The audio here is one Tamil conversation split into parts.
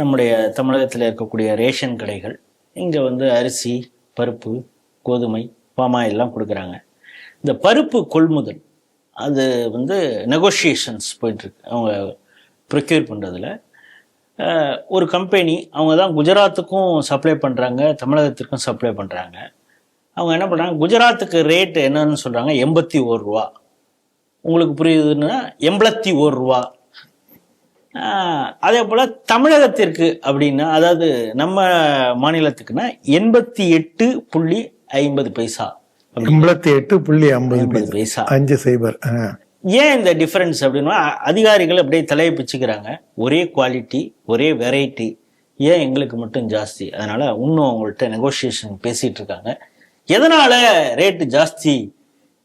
நம்முடைய தமிழகத்தில் இருக்கக்கூடிய ரேஷன் கடைகள் இங்கே வந்து அரிசி பருப்பு கோதுமை பாமா எல்லாம் கொடுக்குறாங்க. இந்த பருப்பு கொள்முதல் அது வந்து நெகோஷியேஷன்ஸ் போயிட்டுருக்கு அவங்க ப்ரொக்யூர் பண்ணுறதுல ஒரு கம்பெனி அவங்க தான் குஜராத்துக்கும் சப்ளை பண்ணுறாங்க தமிழகத்திற்கும் சப்ளை பண்ணுறாங்க அவங்க என்ன பண்ணுறாங்க குஜராத்துக்கு ரேட் என்னன்னு சொல்கிறாங்க எண்பத்தி ஒரு ரூபா. உங்களுக்கு புரியுதுன்னா எண்பத்தி ஒரு ரூபா. அதே போல் தமிழகத்திற்கு அப்படின்னா அதாவது நம்ம மாநிலத்துக்குன்னா எண்பத்தி எட்டு புள்ளி ஐம்பது பைசா. எண்பத்தி எட்டு புள்ளி ஐம்பது பைசா. அஞ்சு சைபர். ஏன் இந்த டிஃபரன்ஸ் அப்படின்னா அதிகாரிகள் அப்படியே தலையை பிச்சுக்கிறாங்க. ஒரே குவாலிட்டி ஒரே வெரைட்டி ஏன் எங்களுக்கு மட்டும் ஜாஸ்தி? அதனால இன்னும் அவங்கள்ட்ட நெகோஷியேஷன் பேசிட்டு இருக்காங்க. எதனால ரேட்டு ஜாஸ்தி?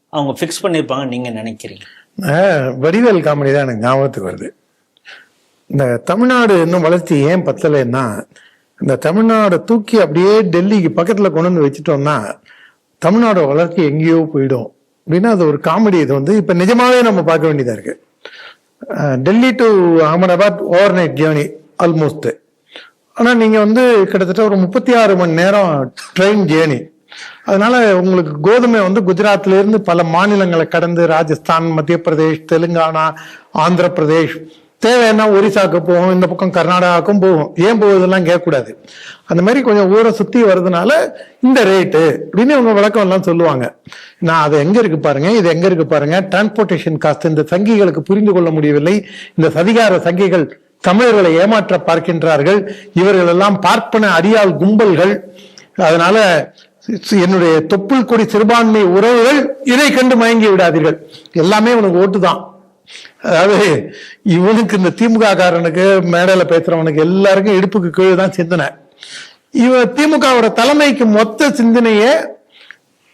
அவங்க ஃபிக்ஸ் பண்ணியிருப்பாங்கன்னு நீங்க நினைக்கிறீங்க? வடிவேல் காமெடி தான் எனக்கு ஞாபகத்துக்கு வருது. இந்த தமிழ்நாடு இன்னும் வளர்ச்சி ஏன் பத்தலைன்னா இந்த தமிழ்நாடை தூக்கி அப்படியே டெல்லிக்கு பக்கத்தில் கொண்டு வந்து வச்சுட்டோம்னா தமிழ்நாடு வளர்ச்சி எங்கேயோ போயிடும். அப்படின்னா அது ஒரு காமெடி இது வந்து இப்போ நிஜமாவே நம்ம பார்க்க வேண்டியதாக இருக்கு. Delhi to Ahmedabad overnight journey almost ஆனால் நீங்கள் வந்து கிட்டத்தட்ட ஒரு முப்பத்தி ஆறு மணி நேரம் ட்ரெயின் ஜேர்னி அதனால உங்களுக்கு கோதுமை வந்து குஜராத்லேருந்து பல மாநிலங்களை கடந்து ராஜஸ்தான் மத்திய பிரதேஷ் தெலுங்கானா ஆந்திர பிரதேஷ் தேவைன்னா ஒரிசாக்கு போகும் இந்த பக்கம் கர்நாடகாவுக்கும் போகும் ஏன் போவதெல்லாம் கேட்கக்கூடாது. அந்த மாதிரி கொஞ்சம் ஊரை சுற்றி வர்றதுனால இந்த ரேட்டு அப்படின்னு அவங்க விளக்கம் எல்லாம் சொல்லுவாங்க. நான் அது எங்கே இருக்கு பாருங்க இது எங்கே இருக்கு பாருங்க. டிரான்ஸ்போர்ட்டேஷன் காஸ்ட் இந்த சங்கிகளுக்கு புரிந்து கொள்ள முடியவில்லை. இந்த சதிகார சங்கிகள் தமிழர்களை ஏமாற்ற பார்க்கின்றார்கள். இவர்கள் எல்லாம் பார்ப்பன அடியாள் கும்பல்கள். அதனால என்னுடைய தொப்புள் கொடி சிறுபான்மை உறவுகள் இதை கண்டு மயங்கி விடாதீர்கள். எல்லாமே உனக்கு ஓட்டு தான் அதாவது இவனுக்கு இந்த திமுக காரனுக்கு மேடையில் பேசுறவனுக்கு எல்லாருக்கும் இடுப்புக்கு கீழே தான் சிந்தனை. இவ திமுகவோட தலைமைக்கு மொத்த சிந்தனையே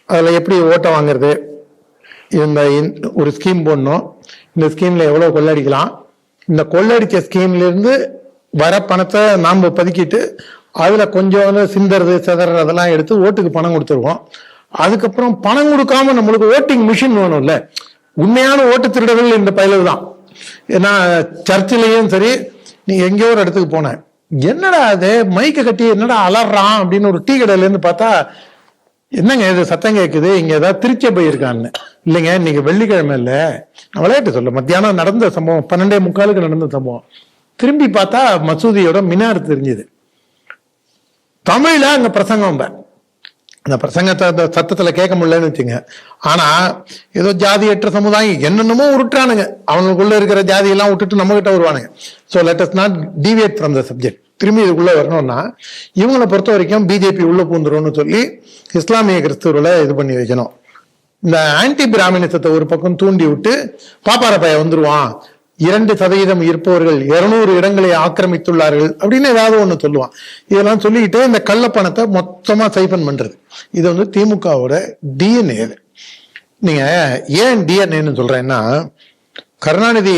அதில் எப்படி ஓட்டை வாங்குறது? இந்த ஒரு ஸ்கீம் போடணும். இந்த ஸ்கீமில் எவ்வளவு கொள்ளடிக்கலாம்? இந்த கொள்ளடிச்ச ஸ்கீம்ல இருந்து வர பணத்தை நாம் பதுக்கிட்டு அதில் கொஞ்சம் சிந்தறது சிந்தறது சிதறதெல்லாம் எடுத்து ஓட்டுக்கு பணம் கொடுத்துருவோம். அதுக்கப்புறம் பணம் கொடுக்காம நம்மளுக்கு ஓட்டிங் மிஷின் வேணும்ல. உண்மையான ஓட்டு திருடர்கள் இந்த பயலர் தான். ஏன்னா சர்ச்சிலையும் சரி நீ எங்கேயோ ஒரு இடத்துக்கு போன. என்னடா அது மைக்க கட்டி என்னடா அலறான் அப்படின்னு ஒரு டீ கடையிலேருந்து பார்த்தா என்னங்க இது? சத்தம் கேட்குது இங்க ஏதாவது திருச்சி போயிருக்கான்னு. இல்லைங்க இன்னைக்கு வெள்ளிக்கிழமை இல்லை. நான் விளையாட்டு சொல்ல மத்தியானம் நடந்த சம்பவம் பன்னெண்டே முக்காலுக்கு நடந்த சம்பவம். திரும்பி பார்த்தா மசூதியோட மினார் தெரிஞ்சுது. தமிழ்ல அங்க பிரசங்கம் ப. அந்த பிரசங்கத்தை அந்த சத்தத்தில் கேட்க முடியலன்னு வச்சுங்க ஆனால் ஏதோ ஜாதியற்ற சமுதாயம் என்னென்னமோ உருட்டுறானுங்க. அவங்களுக்குள்ளே இருக்கிற ஜாதியெல்லாம் விட்டுட்டு நம்மகிட்ட வருவானுங்க. So let us not deviate from the subject திரும்பி இதுக்குள்ளே வரணும்னா இவங்களை பொறுத்த வரைக்கும் பிஜேபி உள்ளே பூந்துரும்னு சொல்லி இஸ்லாமிய கிறிஸ்துவர்களை இது பண்ணி வைக்கணும். இந்த ஆன்டி பிராமணிசத்தை ஒரு பக்கம் தூண்டி விட்டு பாப்பார பையன் வந்துருவான். இரண்டு சதவீதம் இருப்பவர்கள் இருநூறு இடங்களை ஆக்கிரமித்துள்ளார்கள் அப்படின்னு ஏதாவது ஒன்று சொல்லுவான். இதெல்லாம் சொல்லிக்கிட்டு இந்த கள்ளப்பணத்தை மொத்தமாக சைபன் பண்ணுறது இது வந்து திமுகவோட டிஎன்ஏ இது ஏன் டிஎன்ஏன்னு சொல்கிறேன்னா கருணாநிதி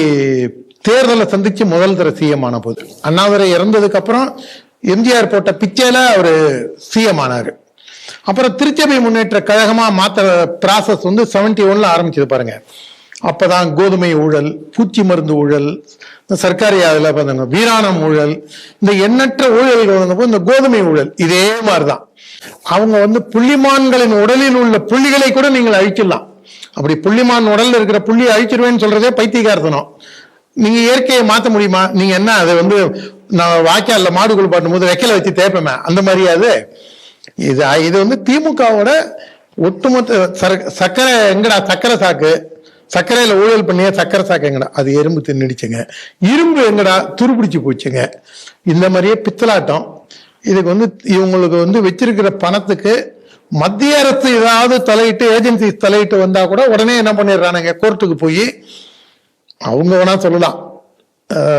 தேர்தலை சந்தித்து முதல் தர சிஎம் ஆன போது அண்ணாதுரை இறந்ததுக்கு அப்புறம் எம்ஜிஆர் போட்ட பிச்சையில் அவர் சிஎம் ஆனார். அப்புறம் திருச்சபை முன்னேற்ற கழகமாக மாற்ற ப்ராசஸ் வந்து செவன்டி ஒன்ல ஆரம்பிச்சது பாருங்க. அப்பதான் கோதுமை ஊழல் பூச்சி மருந்து ஊழல் இந்த சர்க்காரி அதில் பாருங்க வீராணம் ஊழல் இந்த எண்ணற்ற ஊழல்கள் வந்தப்போ இந்த கோதுமை ஊழல் இதே மாதிரிதான். அவங்க வந்து புள்ளிமான்களின் உடலில் உள்ள புள்ளிகளை கூட நீங்கள் அழிக்கலாம். அப்படி புள்ளிமான் உடல்ல இருக்கிற புள்ளியை அழிச்சிருவேன்னு சொல்றதே பைத்தியகார்த்தனம். நீங்க இயற்கையை மாத்த முடியுமா? நீங்க என்ன அது வந்து நான் வாய்க்காலில் மாடு குளிப்பாட்டும் போது வெக்கல வச்சு தேய்ப்பேமே? அந்த மாதிரியா அது? இது இது வந்து திமுகவோட ஒட்டுமொத்த சர- சக்கரை எங்கடா சக்கரை சாக்கு? சர்க்கரையில் ஊழல் பண்ணியா சக்கரை சாக்கு எங்கடா அது எறும்பு தின்னுடுச்சுங்க. இரும்பு எங்கடா? துருபிடிச்சு போச்சுங்க. இந்த மாதிரியே பித்தலாட்டம். இதுக்கு வந்து இவங்களுக்கு வந்து வச்சிருக்கிற பணத்துக்கு மத்திய அரசு ஏதாவது தலையிட்டு ஏஜென்சி தலையிட்டு வந்தா கூட உடனே என்ன பண்ணிடுறானுங்க? கோர்ட்டுக்கு போய் அவங்க வேணா சொல்லலாம்.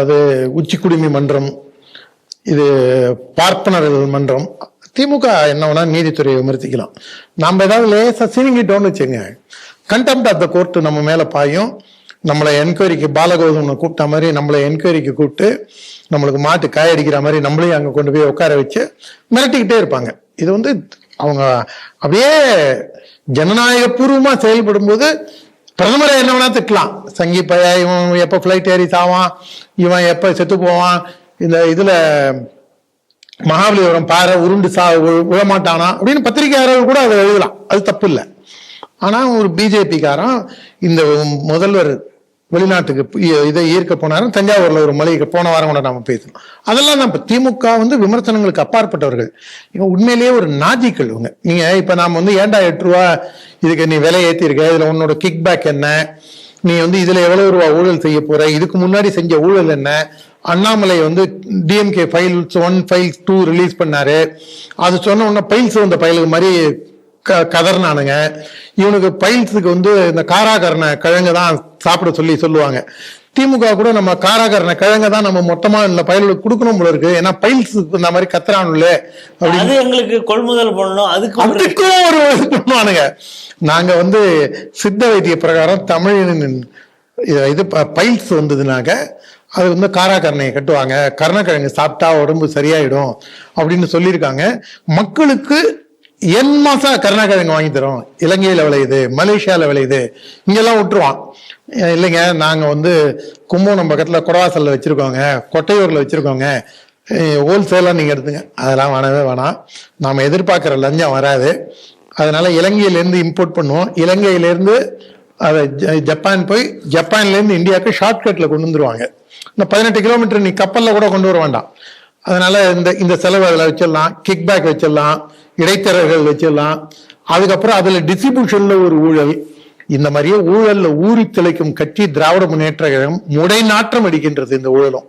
அது உச்சி குடிமை மன்றம் இது பார்ப்பனர்கள் மன்றம் திமுக என்ன வேணா நீதித்துறையை விமர்சிக்கலாம். நம்ம ஏதாவது லேசா சினிங்கிட்டோம்னு வச்சுங்க கண்டெம்ட் ஆஃப் த கோர்ட் நம்ம மேலே பாயும். நம்மளை என்கொயரிக்கு பாலகோதம்னு கூப்பிட்ட மாதிரி நம்மளை என்கொயரிக்கு கூப்பிட்டு நம்மளுக்கு மாட்டு காயடிக்கிற மாதிரி நம்மளையும் அங்கே கொண்டு போய் உட்கார வச்சு மிரட்டிக்கிட்டே இருப்பாங்க. இது வந்து அவங்க அப்படியே ஜனநாயக பூர்வமா செயல்படும் போது பிரதமரை என்ன வேணா திட்டலாம். சங்கி இவன் எப்போ ஃப்ளைட் ஏறி சாவான் இவன் எப்போ செத்து போவான். இந்த இதில் மகாபலிபுரம் பாறை உருண்டு சா விழமாட்டானா அப்படின்னு பத்திரிகையாளர்கள் கூட அதை எழுதலாம். அது தப்பு இல்லை. ஆனால் ஒரு பிஜேபிக்காரன் இந்த முதல்வர் வெளிநாட்டுக்கு இதை ஈர்க்க போனாரும் தஞ்சாவூர்ல ஒரு மலைக்கு போன வாரம் கூட நாம பேசணும் அதெல்லாம் தான் திமுக வந்து விமர்சனங்களுக்கு அப்பாற்பட்டவர்கள். இவங்க உண்மையிலேயே ஒரு நாஜிக்கள் இவங்க. நீங்க இப்ப நாம வந்து ஏன்டா எட்டு ரூபா இதுக்கு நீ விலை ஏத்திருக்க? இதுல உன்னோட கிக் பேக் என்ன? நீ வந்து இதுல எவ்வளவு ரூபா ஊழல் செய்ய போற? இதுக்கு முன்னாடி செஞ்ச ஊழல் என்ன? அண்ணாமலை வந்து DMK files one files two release பண்ணாரு. அது சொன்ன உடனே பைல்ஸ் வந்த பைலுக்கு மாதிரி க கதர்னானுங்க. இவனுக்கு பைல்ஸுக்கு வந்து இந்த காராகரண கிழங்கு தான் சாப்பிட சொல்லி சொல்லுவாங்க. திமுக கூட நம்ம காராகரண கிழங்க தான் நம்ம மொத்தமா இந்த பயலுக்கு கொடுக்கணும் போல இருக்கு. ஏன்னா பைல்ஸ் இந்த மாதிரி கத்துறானுல்ல அப்படி அது எங்களுக்கு கொள்முதல் பண்ணணும். அதுக்கு அதுக்கும் ஒரு பண்ணுவானுங்க. நாங்க வந்து சித்த வைத்திய பிரகாரம் தமிழின் இது- இது பைல்ஸ் வந்ததுனாக்க அது வந்து காராக்கரணையை கட்டுவாங்க. கருணக்கிழங்கு சாப்பிட்டா உடம்பு சரியாயிடும் அப்படின்னு சொல்லியிருக்காங்க. மக்களுக்கு என் மாசம் கருணக்கிழங்கு வாங்கி தரோம். இலங்கையில் விளையுது மலேசியாவில் விளையுது. இங்கெல்லாம் விட்டுருவான். இல்லைங்க நாங்கள் வந்து கும்பகோணம் பக்கத்தில் குடவாசலில் வச்சுருக்கோங்க கொட்டையூரில் வச்சுருக்கோங்க. ஹோல்சேலாக நீங்கள் எடுத்துங்க. அதெல்லாம் வேணவே வேணாம். நாம் எதிர்பார்க்குற லஞ்சம் வராது. அதனால் இலங்கையிலேருந்து இம்போர்ட் பண்ணுவோம். இலங்கையிலேருந்து அதை ஜ- ஜப்பான் போய் ஜப்பான்லேருந்து இந்தியாவுக்கு ஷார்ட்கட்டில் கொண்டு வந்துருவாங்க. இந்த பதினெட்டு கிலோமீட்டர் நீ கப்பலில் கூட கொண்டு வர வேண்டாம். அதனால இந்த இந்த செலவு அதில் வச்சிடலாம் கிக் பேக் வச்சிடலாம் இடைத்தரகர்கள் வச்சிடலாம். அதுக்கப்புறம் அதில் டிஸ்ட்ரிபியூஷன்ல ஒரு ஊழல். இந்த மாதிரியே ஊழல்ல ஊறி திளைக்கும் கட்சி திராவிட முன்னேற்ற கழகம் முடை நாற்றம் அடிக்கின்றது இந்த ஊழலும்.